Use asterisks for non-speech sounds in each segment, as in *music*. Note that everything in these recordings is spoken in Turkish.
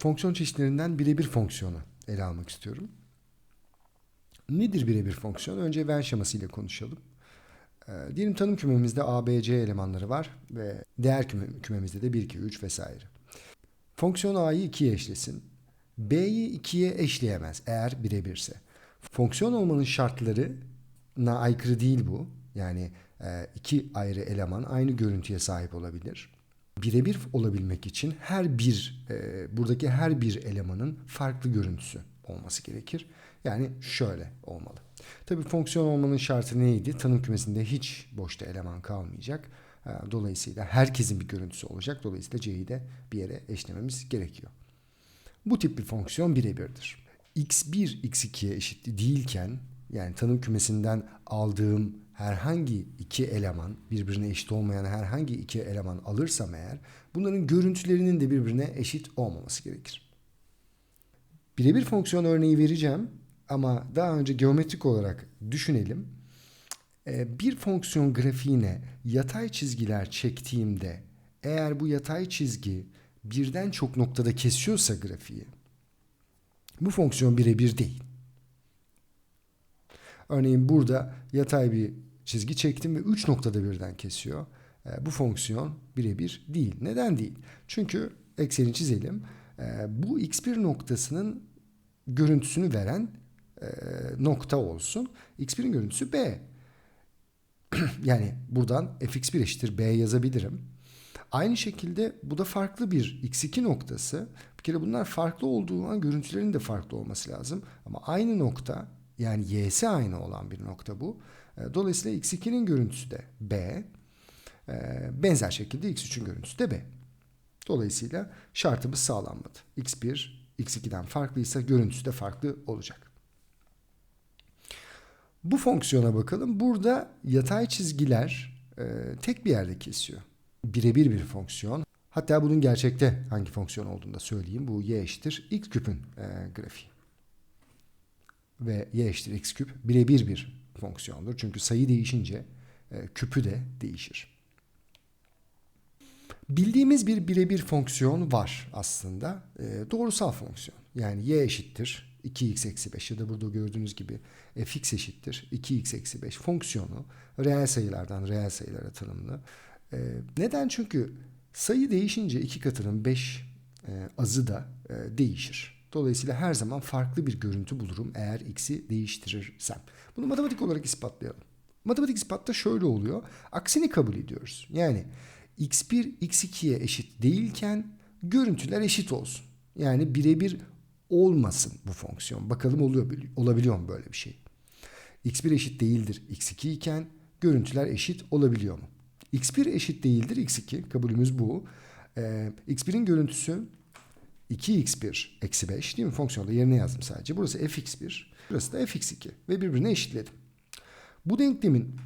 fonksiyon çeşitlerinden birebir fonksiyonu ele almak istiyorum. Nedir birebir fonksiyon? Önce Venn şeması ile konuşalım. Ee, diyelim tanım kümemizde A, B, C elemanları var ve değer küme, kümemizde de 1, 2, 3 vesaire. Fonksiyon A'yı 2'ye eşlesin. B'yi 2'ye eşleyemez eğer birebirse. Fonksiyon olmanın şartlarına aykırı değil bu. Yani e, iki ayrı eleman aynı görüntüye sahip olabilir. Birebir olabilmek için her bir e, buradaki her bir elemanın farklı görüntüsü olması gerekir. Yani şöyle olmalı. Tabii fonksiyon olmanın şartı neydi? Tanım kümesinde hiç boşta eleman kalmayacak. E, dolayısıyla herkesin bir görüntüsü olacak. Dolayısıyla C'yi de bir yere eşlememiz gerekiyor. Bu tip bir fonksiyon birebirdir. x1 x2'ye eşit değilken yani tanım kümesinden aldığım herhangi iki eleman birbirine eşit olmayan herhangi iki eleman alırsam eğer bunların görüntülerinin de birbirine eşit olmaması gerekir. Birebir fonksiyon örneği vereceğim ama daha önce geometrik olarak düşünelim. Ee, bir fonksiyon grafiğine yatay çizgiler çektiğimde eğer bu yatay çizgi birden çok noktada kesiyorsa grafiği bu fonksiyon birebir değil. Örneğin burada yatay bir çizgi çektim ve 3 noktada birden kesiyor. E, bu fonksiyon birebir değil. Neden değil? Çünkü ekseni çizelim. E, bu x1 noktasının görüntüsünü veren e, nokta olsun. x1'in görüntüsü b. *clears throat* yani buradan fx1 eşittir b yazabilirim. Aynı şekilde bu da farklı bir x2 noktası. Bir kere bunlar farklı olduğu an görüntülerin de farklı olması lazım. Ama aynı nokta yani y'si aynı olan bir nokta bu. E, dolayısıyla x2'nin görüntüsü de b. E, benzer şekilde x3'ün görüntüsü de b. Dolayısıyla şartımız sağlanmadı. x1 x2'den farklıysa görüntüsü de farklı olacak. Bu fonksiyona bakalım. Burada yatay çizgiler e, tek bir yerde kesiyor. Birebir bir fonksiyon. Hatta bunun gerçekte hangi fonksiyon olduğunu da söyleyeyim. Bu y eşittir x küpün e, grafiği. Ve y eşittir x küp birebir bir fonksiyondur. Çünkü sayı değişince e, küpü de değişir. Bildiğimiz bir birebir fonksiyon var aslında. E, doğrusal fonksiyon. Yani y eşittir 2x eksi 5 ya da burada gördüğünüz gibi fx eşittir 2x eksi 5 fonksiyonu reel sayılardan reel sayılara tanımlı. E, neden? Çünkü sayı değişince iki katının 5 e, azı da e, değişir. Dolayısıyla her zaman farklı bir görüntü bulurum eğer x'i değiştirirsem. Bunu matematik olarak ispatlayalım. Matematik ispatta şöyle oluyor. Aksini kabul ediyoruz. Yani x1 x2'ye eşit değilken görüntüler eşit olsun. Yani birebir olmasın bu fonksiyon. Bakalım oluyor olabiliyor mu böyle bir şey? x1 eşit değildir x2 iken görüntüler eşit olabiliyor mu? x1 eşit değildir x2 kabulümüz bu. Ee, x1'in görüntüsü 2x1 eksi 5 değil mi? Fonksiyonda yerine yazdım sadece. Burası fx1, burası da fx2 ve birbirine eşitledim. Bu denklemin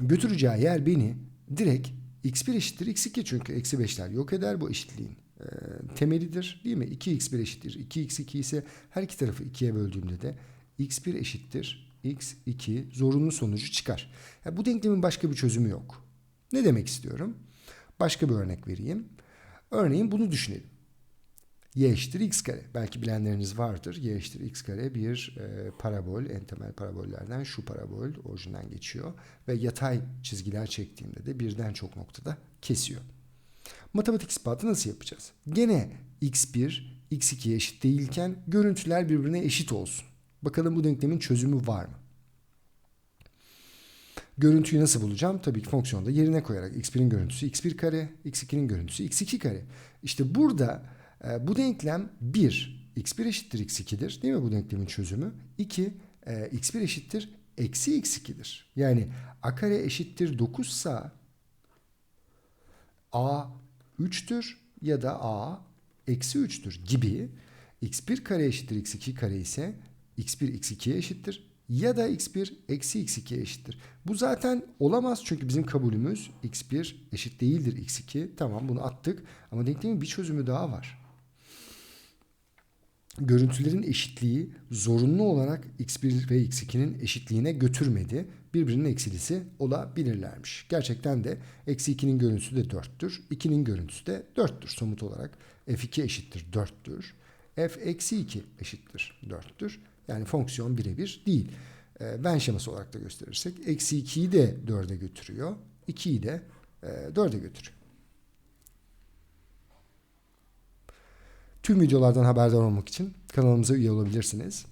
götüreceği yer beni direkt x1 eşittir x2 çünkü eksi 5'ler yok eder bu eşitliğin e, temelidir değil mi? 2x1 eşittir 2x2 ise her iki tarafı 2'ye böldüğümde de x1 eşittir x2 zorunlu sonucu çıkar. Yani bu denklemin başka bir çözümü yok. Ne demek istiyorum? Başka bir örnek vereyim. Örneğin bunu düşünelim y eşittir x kare. Belki bilenleriniz vardır. y eşittir x kare bir e, parabol, en temel parabollerden şu parabol orijinden geçiyor. Ve yatay çizgiler çektiğimde de birden çok noktada kesiyor. Matematik ispatı nasıl yapacağız? Gene x1, x2'ye eşit değilken görüntüler birbirine eşit olsun. Bakalım bu denklemin çözümü var mı? Görüntüyü nasıl bulacağım? Tabii ki fonksiyonda yerine koyarak x1'in görüntüsü x1 kare, x2'nin görüntüsü x2 kare. İşte burada e, bu denklem 1 x1 eşittir x2'dir değil mi bu denklemin çözümü? 2 e, x1 eşittir eksi x2'dir. Yani a kare eşittir 9 sa a 3'tür ya da a eksi 3'tür gibi x1 kare eşittir x2 kare ise x1 x2'ye eşittir ya da x1 eksi x2 eşittir. Bu zaten olamaz çünkü bizim kabulümüz x1 eşit değildir x2. Tamam bunu attık ama denklemin bir çözümü daha var görüntülerin eşitliği zorunlu olarak x1 ve x2'nin eşitliğine götürmedi. birbirinin eksilisi olabilirlermiş. Gerçekten de eksi 2'nin görüntüsü de 4'tür. 2'nin görüntüsü de 4'tür. Somut olarak f2 eşittir 4'tür. f eksi 2 eşittir 4'tür. Yani fonksiyon birebir değil. E, ben şeması olarak da gösterirsek eksi 2'yi de 4'e götürüyor. 2'yi de e, 4'e götürüyor. Tüm videolardan haberdar olmak için kanalımıza üye olabilirsiniz.